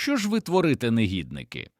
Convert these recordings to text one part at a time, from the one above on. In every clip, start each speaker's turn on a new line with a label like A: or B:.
A: Що ж ви творите, негідники?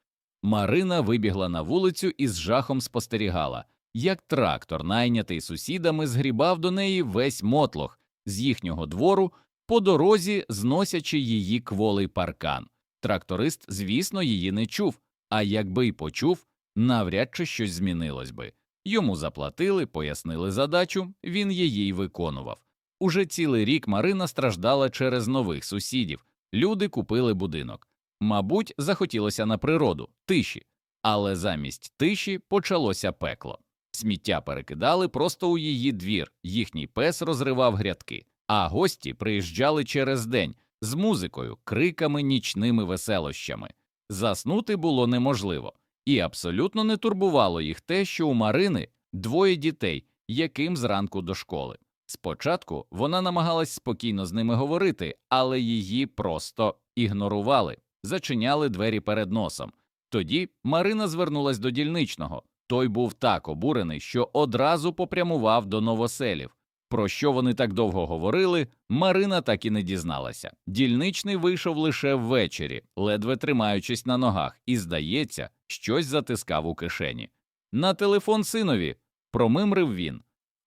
A: Марина вибігла на вулицю і з жахом спостерігала, як трактор, найнятий сусідами, згрібав до неї весь мотлох з їхнього двору, по дорозі зносячи її кволий паркан. Тракторист, звісно, її не чув, а якби й почув, навряд чи щось змінилось би. Йому заплатили, пояснили задачу, він її й виконував. Уже цілий рік Марина страждала через нових сусідів. Люди купили будинок. Мабуть, захотілося на природу, тиші, але замість тиші почалося пекло. Сміття перекидали просто у її двір, їхній пес розривав грядки, а гості приїжджали через день з музикою, криками, нічними веселощами. Заснути було неможливо, і абсолютно не турбувало їх те, що у Марини двоє дітей, яким зранку до школи. Спочатку вона намагалась спокійно з ними говорити, але її просто ігнорували, зачиняли двері перед носом. Тоді Марина звернулась до дільничного. Той був так обурений, що одразу попрямував до новоселів. Про що вони так довго говорили, Марина так і не дізналася. Дільничний вийшов лише ввечері, ледве тримаючись на ногах, і, здається, щось затискав у кишені. На телефон синові промимрив він.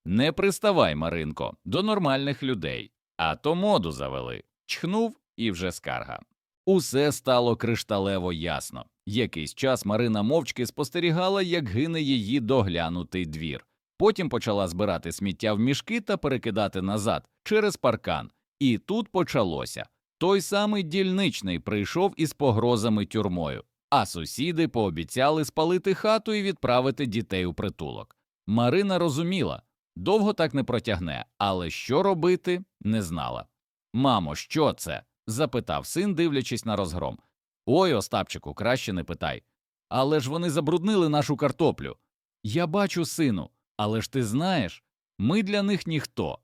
A: Не приставай, Маринко, до нормальних людей, а то моду завели. Чхнув і вже скарга. Усе стало кришталево ясно. Якийсь час Марина мовчки спостерігала, як гине її доглянутий двір. Потім почала збирати сміття в мішки та перекидати назад через паркан. І тут почалося. Той самий дільничний прийшов із погрозами тюрмою, а сусіди пообіцяли спалити хату і відправити дітей у притулок. Марина розуміла, довго так не протягне, але що робити, не знала. Мамо, що це? Запитав син, дивлячись на розгром. Ой, Остапчику, краще не питай. Але ж вони забруднили нашу картоплю. Я бачу, сину, але ж ти знаєш, ми для них ніхто.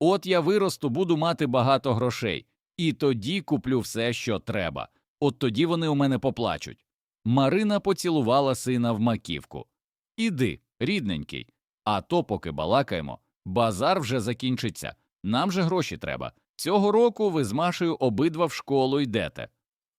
A: От я виросту, буду мати багато грошей, і тоді куплю все, що треба. От тоді вони у мене поплачуть. Марина поцілувала сина в маківку. Іди, рідненький, а то, поки балакаємо, базар вже закінчиться. Нам же гроші треба. Цього року ви з Машею обидва в школу йдете.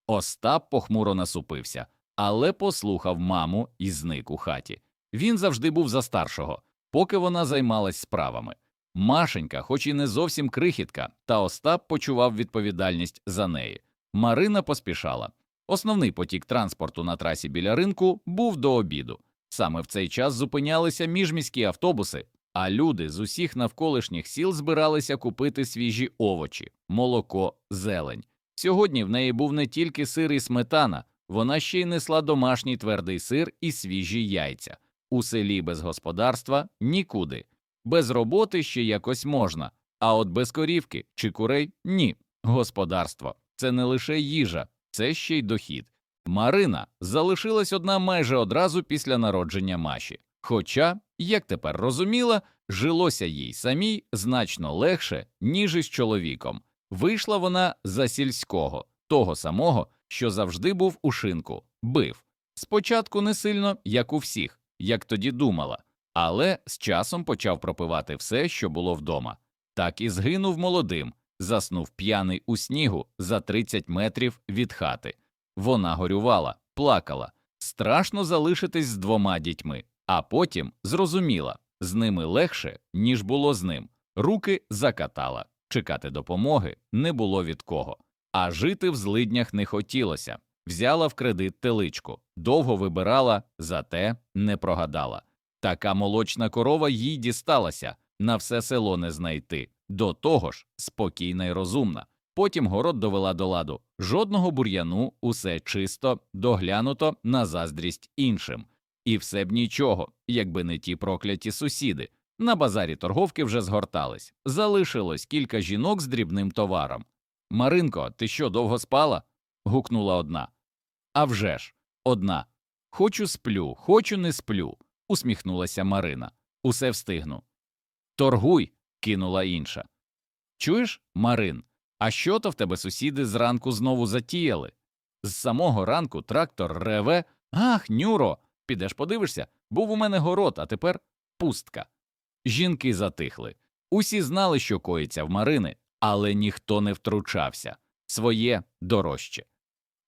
A: Остап похмуро насупився, але послухав маму і зник у хаті. Він завжди був за старшого, поки вона займалась справами. Машенька, хоч і не зовсім крихітка, та Остап почував відповідальність за неї. Марина поспішала. Основний потік транспорту на трасі біля ринку був до обіду. Саме в цей час зупинялися міжміські автобуси, а люди з усіх навколишніх сіл збиралися купити свіжі овочі, молоко, зелень. Сьогодні в неї був не тільки сир і сметана, вона ще й несла домашній твердий сир і свіжі яйця. У селі без господарства нікуди. Без роботи ще якось можна, а от без корівки чи курей ні. Господарство це не лише їжа, це ще й дохід. Марина залишилась одна майже одразу після народження Маші. Хоча, як тепер розуміла, жилося їй самій значно легше, ніж із чоловіком. Вийшла вона за сільського, того самого, що завжди був у шинку, бив. Спочатку не сильно, як у всіх, як тоді думала, але з часом почав пропивати все, що було вдома. Так і згинув молодим, заснув п'яний у снігу за 30 метрів від хати. Вона горювала, плакала, страшно залишитись з двома дітьми, а потім зрозуміла з ними легше, ніж було з ним. Руки закатала, чекати допомоги не було від кого, а жити в злиднях не хотілося. Взяла в кредит теличку, довго вибирала, зате не прогадала. Така молочна корова їй дісталася, на все село не знайти. До того ж, спокійна й розумна. Потім город довела до ладу. Жодного бур'яну, усе чисто, доглянуто на заздрість іншим. І все б нічого, якби не ті прокляті сусіди. На базарі торговки вже згортались. Залишилось кілька жінок з дрібним товаром. Маринко, ти що, довго спала? гукнула одна. «А вже ж, одна. Хочу сплю, хочу не сплю, усміхнулася Марина. Усе встигну. Торгуй, кинула інша. Чуєш, Марин, а що то в тебе сусіди зранку знову затіяли? З самого ранку трактор реве. Ах, Нюро, підеш подивишся, був у мене город, а тепер пустка. Жінки затихли. Усі знали, що коїться в Марини, але ніхто не втручався своє дорожче.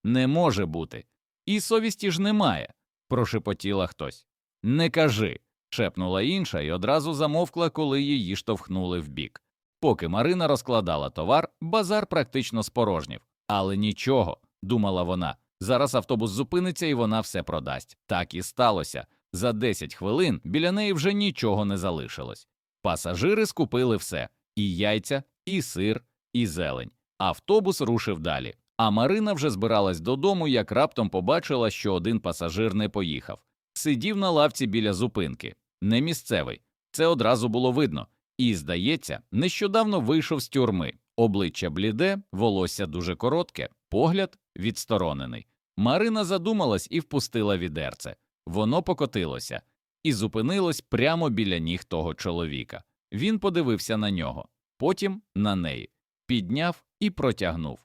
A: Не може бути. І совісті ж немає, прошепотіла хтось. Не кажи. шепнула інша і одразу замовкла, коли її штовхнули вбік. Поки Марина розкладала товар, базар практично спорожнів. Але нічого, думала вона. Зараз автобус зупиниться і вона все продасть. Так і сталося. За 10 хвилин біля неї вже нічого не залишилось. Пасажири скупили все і яйця, і сир, і зелень. Автобус рушив далі. А Марина вже збиралась додому, як раптом побачила, що один пасажир не поїхав. Сидів на лавці біля зупинки, не місцевий. Це одразу було видно. І, здається, нещодавно вийшов з тюрми. Обличчя бліде, волосся дуже коротке, погляд відсторонений. Марина задумалась і впустила відерце. Воно покотилося і зупинилось прямо біля ніг того чоловіка. Він подивився на нього, потім на неї, підняв і протягнув.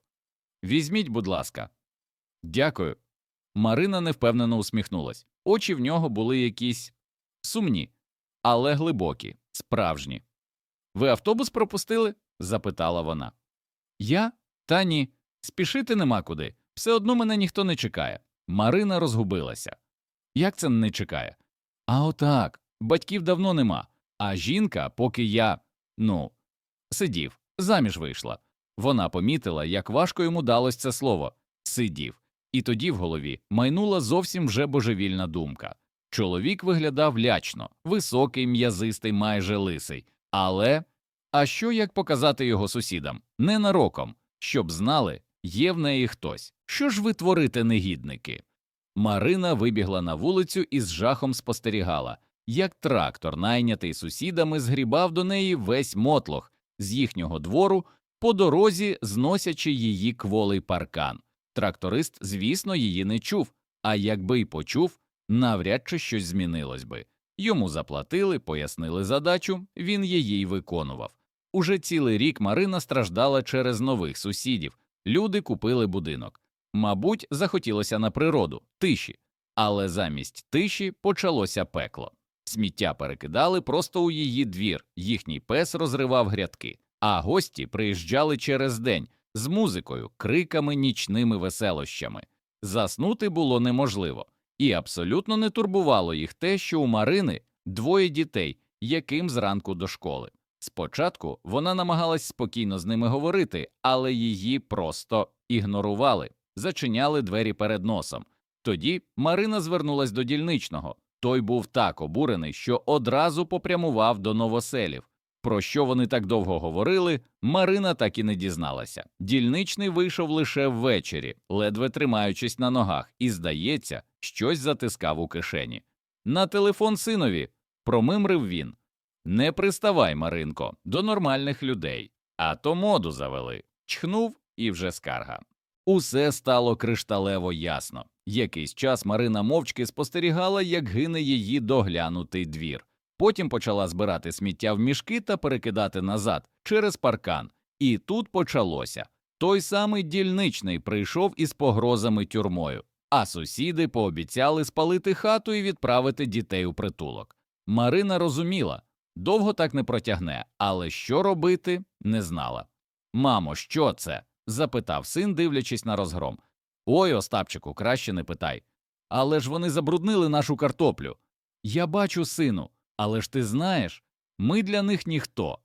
A: Візьміть, будь ласка. Дякую. Марина невпевнено усміхнулась. Очі в нього були якісь сумні, але глибокі, справжні. Ви автобус пропустили? запитала вона. Я? Та ні. Спішити нема куди. Все одно мене ніхто не чекає. Марина розгубилася. Як це не чекає? А отак. Батьків давно нема. А жінка, поки я, ну, сидів, заміж вийшла. Вона помітила, як важко йому далось це слово сидів, і тоді в голові майнула зовсім вже божевільна думка. Чоловік виглядав лячно, високий, м'язистий, майже лисий. Але а що як показати його сусідам? Ненароком, щоб знали, є в неї хтось. Що ж ви творите, негідники? Марина вибігла на вулицю і з жахом спостерігала, як трактор, найнятий сусідами, згрібав до неї весь мотлох з їхнього двору, по дорозі зносячи її кволий паркан. Тракторист, звісно, її не чув, а якби й почув, навряд чи щось змінилось би. Йому заплатили, пояснили задачу, він її й виконував. Уже цілий рік Марина страждала через нових сусідів. Люди купили будинок. Мабуть, захотілося на природу, тиші, але замість тиші почалося пекло. Сміття перекидали просто у її двір, їхній пес розривав грядки, а гості приїжджали через день з музикою, криками, нічними веселощами. Заснути було неможливо, і абсолютно не турбувало їх те, що у Марини двоє дітей, яким зранку до школи. Спочатку вона намагалась спокійно з ними говорити, але її просто ігнорували, зачиняли двері перед носом. Тоді Марина звернулась до дільничного. Той був так обурений, що одразу попрямував до новоселів. Про що вони так довго говорили, Марина так і не дізналася. Дільничний вийшов лише ввечері, ледве тримаючись на ногах, і, здається, щось затискав у кишені. На телефон синові промимрив він. Не приставай, Маринко, до нормальних людей, а то моду завели. Чхнув і вже скарга. Усе стало кришталево ясно. Якийсь час Марина мовчки спостерігала, як гине її доглянутий двір. Потім почала збирати сміття в мішки та перекидати назад через паркан. І тут почалося. Той самий дільничний прийшов із погрозами тюрмою, а сусіди пообіцяли спалити хату і відправити дітей у притулок. Марина розуміла, довго так не протягне, але що робити, не знала. Мамо, що це? Запитав син, дивлячись на розгром. Ой, Остапчику, краще не питай. Але ж вони забруднили нашу картоплю. Я бачу, сину, але ж ти знаєш, ми для них ніхто.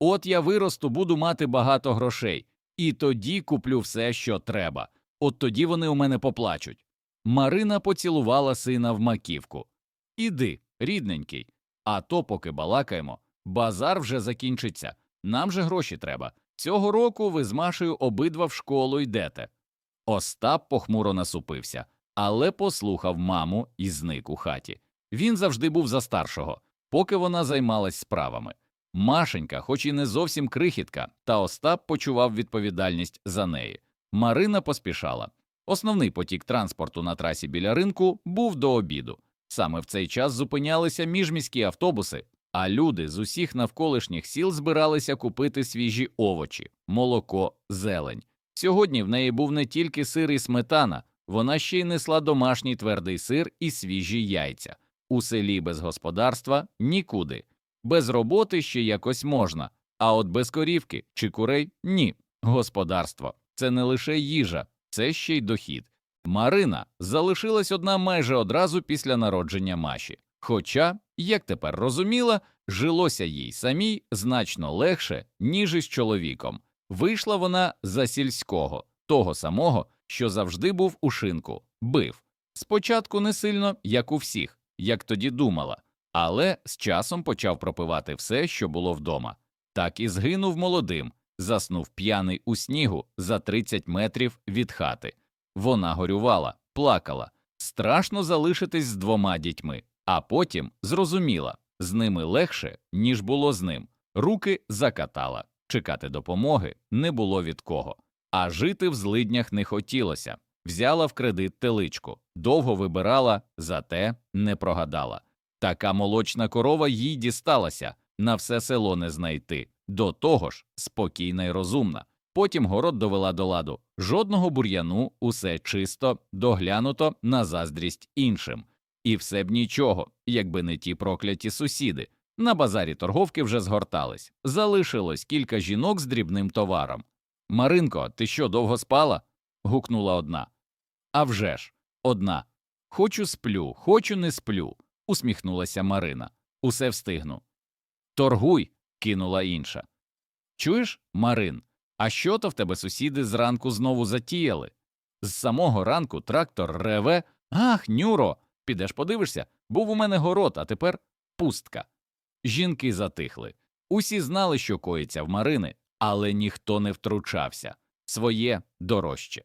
A: От я виросту, буду мати багато грошей, і тоді куплю все, що треба. От тоді вони у мене поплачуть. Марина поцілувала сина в маківку. Іди, рідненький, а то, поки балакаємо, базар вже закінчиться. Нам же гроші треба. Цього року ви з Машею обидва в школу йдете. Остап похмуро насупився, але послухав маму і зник у хаті. Він завжди був за старшого, поки вона займалась справами. Машенька, хоч і не зовсім крихітка, та Остап почував відповідальність за неї. Марина поспішала. Основний потік транспорту на трасі біля ринку був до обіду. Саме в цей час зупинялися міжміські автобуси, а люди з усіх навколишніх сіл збиралися купити свіжі овочі, молоко, зелень. Сьогодні в неї був не тільки сир і сметана, вона ще й несла домашній твердий сир і свіжі яйця. У селі без господарства нікуди, без роботи ще якось можна, а от без корівки чи курей ні. Господарство це не лише їжа, це ще й дохід. Марина залишилась одна майже одразу після народження Маші. Хоча, як тепер розуміла, жилося їй самій значно легше, ніж із чоловіком. Вийшла вона за сільського, того самого, що завжди був у шинку, бив. Спочатку не сильно, як у всіх, як тоді думала, але з часом почав пропивати все, що було вдома. Так і згинув молодим, заснув п'яний у снігу за 30 метрів від хати. Вона горювала, плакала, страшно залишитись з двома дітьми, а потім зрозуміла з ними легше, ніж було з ним. Руки закатала, чекати допомоги не було від кого, а жити в злиднях не хотілося. Взяла в кредит теличку, довго вибирала, зате не прогадала. Така молочна корова їй дісталася, на все село не знайти. До того ж, спокійна й розумна. Потім город довела до ладу. Жодного бур'яну, усе чисто, доглянуто на заздрість іншим. І все б нічого, якби не ті прокляті сусіди. На базарі торговки вже згортались. Залишилось кілька жінок з дрібним товаром. Маринко, ти що, довго спала? гукнула одна. «А вже ж, одна. Хочу сплю, хочу не сплю, усміхнулася Марина. Усе встигну. Торгуй, кинула інша. Чуєш, Марин, а що то в тебе сусіди зранку знову затіяли? З самого ранку трактор реве. Ах, Нюро, підеш подивишся, був у мене город, а тепер пустка. Жінки затихли. Усі знали, що коїться в Марини, але ніхто не втручався. Своє дорожче.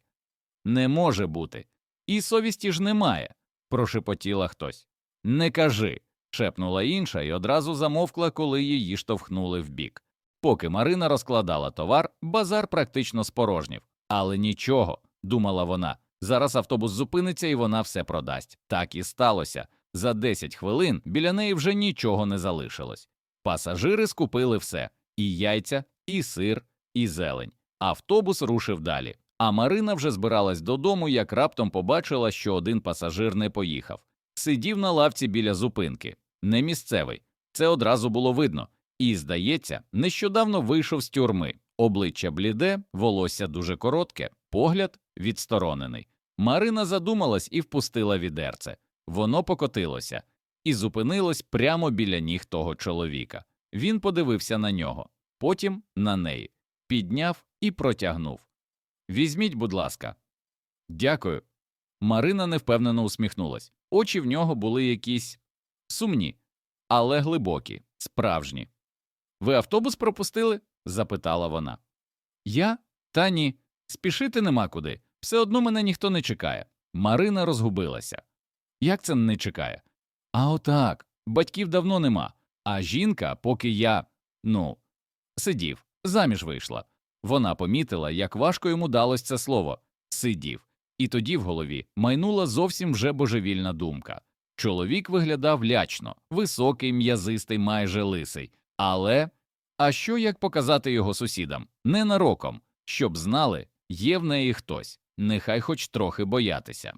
A: Не може бути. І совісті ж немає, прошепотіла хтось. Не кажи. шепнула інша і одразу замовкла, коли її штовхнули вбік. Поки Марина розкладала товар, базар практично спорожнів. Але нічого, думала вона. Зараз автобус зупиниться і вона все продасть. Так і сталося. За 10 хвилин біля неї вже нічого не залишилось. Пасажири скупили все і яйця, і сир, і зелень. Автобус рушив далі. А Марина вже збиралась додому, як раптом побачила, що один пасажир не поїхав. Сидів на лавці біля зупинки, не місцевий. Це одразу було видно. І, здається, нещодавно вийшов з тюрми. Обличчя бліде, волосся дуже коротке, погляд відсторонений. Марина задумалась і впустила відерце. Воно покотилося і зупинилось прямо біля ніг того чоловіка. Він подивився на нього, потім на неї, підняв і протягнув. Візьміть, будь ласка. Дякую. Марина невпевнено усміхнулась. Очі в нього були якісь сумні, але глибокі, справжні. Ви автобус пропустили? Запитала вона. Я? Та ні. Спішити нема куди. Все одно мене ніхто не чекає. Марина розгубилася. Як це не чекає? А отак. Батьків давно нема. А жінка, поки я, ну, сидів, заміж вийшла. Вона помітила, як важко йому далось це слово сидів, і тоді в голові майнула зовсім вже божевільна думка. Чоловік виглядав лячно, високий, м'язистий, майже лисий. Але а що як показати його сусідам? Ненароком, щоб знали, є в неї хтось, нехай хоч трохи боятися.